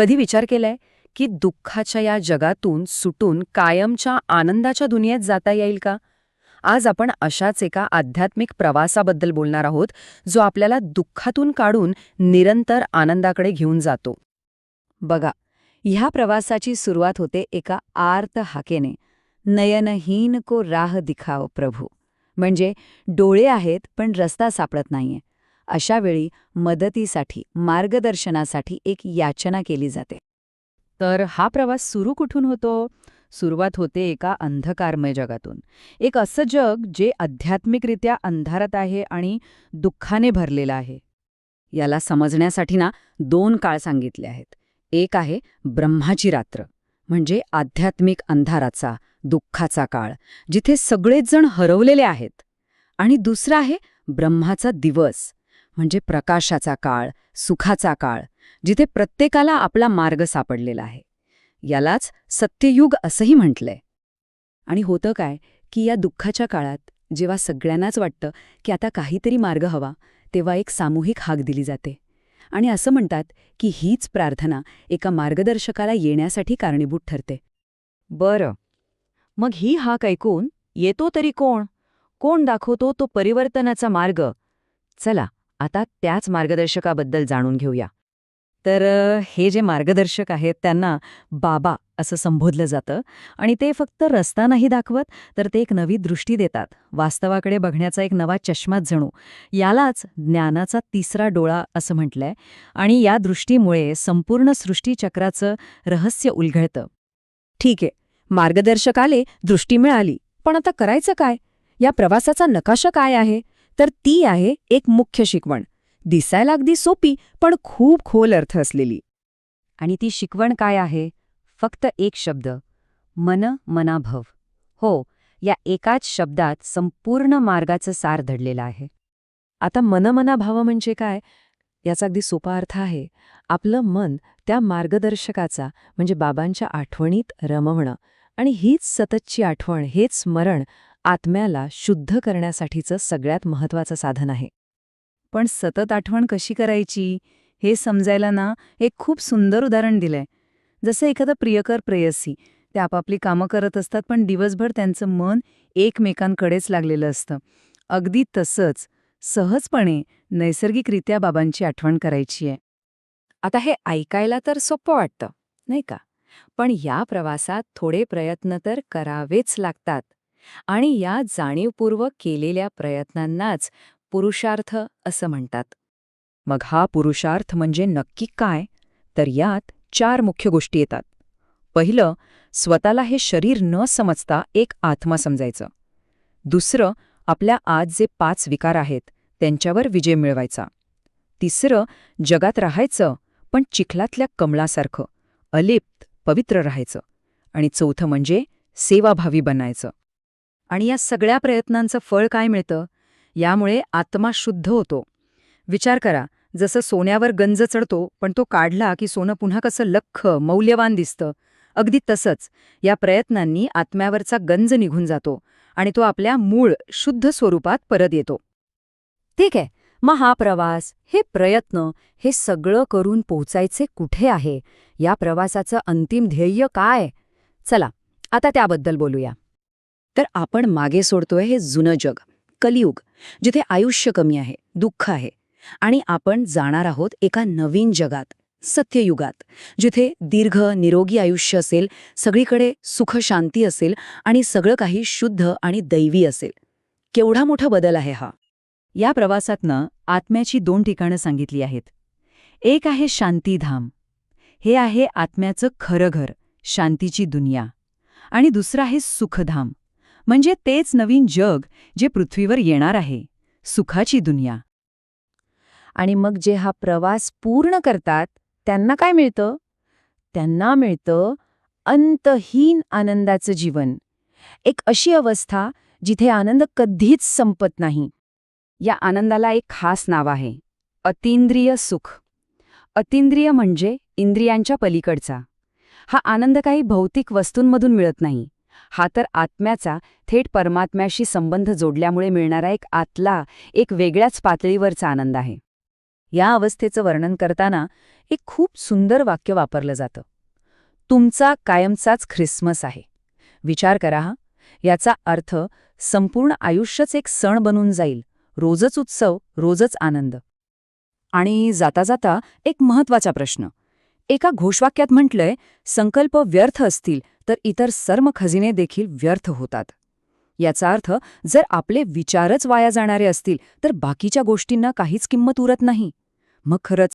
कधी विचार केलाय की दुःखाच्या या जगातून सुटून कायमच्या आनंदाच्या दुनियेत जाता येईल का? आज आपण अशाच एका आध्यात्मिक प्रवासाबद्दल बोलणार आहोत जो आपल्याला दुःखातून काढून निरंतर आनंदाकडे घेऊन जातो. बघा ह्या प्रवासाची सुरुवात होते एका आर्त हाकेने. नयनहीन को राह दिखाव प्रभू. म्हणजे डोळे आहेत पण रस्ता सापडत नाहीये. अशावेळी मदतीसाठी मार्गदर्शनासाठी एक याचना केली जाते. तर हा प्रवास सुरू कुठून होतो? सुरुवात होते एका अंधकारमय जगातून. एक असं जग जे आध्यात्मिकरित्या अंधारात आहे आणि दुःखाने भरलेलं आहे. याला समजण्यासाठी ना दोन काळ सांगितले आहेत. एक आहे ब्रह्माची रात्र म्हणजे आध्यात्मिक अंधाराचा दुःखाचा काळ जिथे सगळेच जण हरवलेले आहेत. आणि दुसरा आहे ब्रह्माचा दिवस म्हणजे प्रकाशाचा काळ सुखाचा काळ जिथे प्रत्येकाला आपला मार्ग सापडलेला आहे. यालाच सत्ययुग असंही म्हटलंय. आणि होतं काय की या दुःखाच्या काळात जेव्हा सगळ्यांनाच वाटतं की आता काहीतरी मार्ग हवा तेव्हा एक सामूहिक हाक दिली जाते. आणि असं म्हणतात की हीच प्रार्थना एका मार्गदर्शकाला येण्यासाठी कारणीभूत ठरते. बरं. मग ही हाक ऐकून येतो तरी कोण? कोण दाखवतो तो परिवर्तनाचा मार्ग? चला आता त्याच मार्गदर्शकाबद्दल जाणून घेऊया. तर हे जे मार्गदर्शक आहेत त्यांना बाबा असं संबोधलं जातं आणि ते फक्त रस्ता नाही दाखवत तर ते एक नवी दृष्टी देतात. वास्तवाकडे बघण्याचा एक नवा चष्माच जणू. यालाच ज्ञानाचा तिसरा डोळा असं म्हटलंय आणि या दृष्टीमुळे संपूर्ण सृष्टीचक्राचं रहस्य उलगडतं ठीक आहे मार्गदर्शक आले दृष्टी मिळाली पण आता करायचं काय? या प्रवासाचा नकाशा काय आहे? तर ती आहे एक मुख्य शिकवण. दिसायला अगदी सोपी पण खूप खोल अर्थ असलेली. आणि ती शिकवण काय आहे? फक्त एक शब्द. मन मनाभव. हो या एकाच शब्दात संपूर्ण मार्गाचं सार धडलेलं आहे. आता मनमनाभाव म्हणजे काय? याचा अगदी सोपा अर्थ आहे. आपलं मन त्या मार्गदर्शकाचा म्हणजे बाबांच्या आठवणीत रमवणं. आणि हीच सततची आठवण हेच स्मरण आत्म्याला शुद्ध करण्यासाठीचं सगळ्यात महत्त्वाचं साधन आहे. पण सतत आठवण कशी करायची हे समजायला ना एक खूप सुंदर उदाहरण दिलंय. जसं एखादं प्रियकर प्रेयसी ते आपापली कामं करत असतात पण दिवसभर त्यांचं मन एकमेकांकडेच लागलेलं असतं. अगदी तसंच सहजपणे नैसर्गिकरित्या बाबांची आठवण करायची आहे. आता हे ऐकायला तर सोपं वाटतं नाही का? पण या प्रवासात थोडे प्रयत्न तर करावेच लागतात. आणि या जाणीवपूर्वक केलेल्या प्रयत्नांनाच पुरुषार्थ असं म्हणतात. मग हा पुरुषार्थ म्हणजे नक्की काय? तर यात चार मुख्य गोष्टी येतात. पहिलं स्वतःला हे शरीर न समजता एक आत्मा समजायचं. दुसरं आपल्या आज जे पाच विकार आहेत त्यांच्यावर विजय मिळवायचा. तिसरं जगात राहायचं पण चिखलातल्या कमळासारखं अलिप्त पवित्र राहायचं. आणि चौथं म्हणजे सेवाभावी बनायचं. आणि या सगळ्या प्रयत्नांचं फळ काय मिळतं? यामुळे आत्मा शुद्ध होतो. विचार करा जसं सोन्यावर गंज चढतो पण तो काढला की सोनं पुन्हा कसं लख्ख मौल्यवान दिसतं. अगदी तसंच या प्रयत्नांनी आत्म्यावरचा गंज निघून जातो आणि तो आपल्या मूळ शुद्ध स्वरूपात परत येतो. ठीक आहे मग हा प्रवास हे प्रयत्न हे सगळं करून पोचायचे कुठे आहे? या प्रवासाचं अंतिम ध्येय काय? चला आता त्याबद्दल बोलूया. तर आपण मागे सोडतोय हे जुनं जग कलियुग जिथे आयुष्य कमी आहे दुःख आहे. आणि आपण जाणार आहोत एका नवीन जगात सत्ययुगात जिथे दीर्घ निरोगी आयुष्य असेल सगळीकडे सुख शांती असेल आणि सगळं काही शुद्ध आणि दैवी असेल. केवढा मोठा बदल आहे हा. या प्रवासातनं आत्म्याची दोन ठिकाणं सांगितली आहेत. एक आहे शांतीधाम. हे आहे आत्म्याचं खरं घर शांतीची दुनिया. आणि दुसरं आहे सुखधाम. म्हणजे तेच नवीन जग जे पृथ्वीवर येणार आहे सुखाची दुनिया. आणि मग जे हा प्रवास पूर्ण करतात त्यांना काय मिळतं? त्यांना मिळतं अंतहीन आनंदाचं जीवन. एक अशी अवस्था जिथे आनंद कधीच संपत नाही. या आनंदाला एक खास नाव आहे अतिंद्रिय सुख. अतिंद्रिय म्हणजे इंद्रियांच्या पलीकडचा. हा आनंद काही भौतिक वस्तूंमधून मिळत नाही. हा तर आत्म्याचा थेट परमात्म्याशी संबंध जोडल्यामुळे मिळणारा एक आतला एक वेगळ्याच पातळीवरचा आनंद आहे. या अवस्थेचं वर्णन करताना एक खूप सुंदर वाक्य वापरलं जातं. तुमचा कायमचाच ख्रिसमस आहे. विचार करा हा. याचा अर्थ संपूर्ण आयुष्यच एक सण बनून जाईल. रोजच उत्सव रोजच आनंद. आणि जाता जाता एक महत्त्वाचा प्रश्न. एका घोषवाक्यात म्हटलंय संकल्प व्यर्थ असतील तर इतर सर्व खजिने देखील व्यर्थ होतात. याचा अर्थ जर आपले विचारच वाया जाणारे असतील तर बाकीच्या गोष्टींना काहीच किंमत उरत नाही. मग खरंच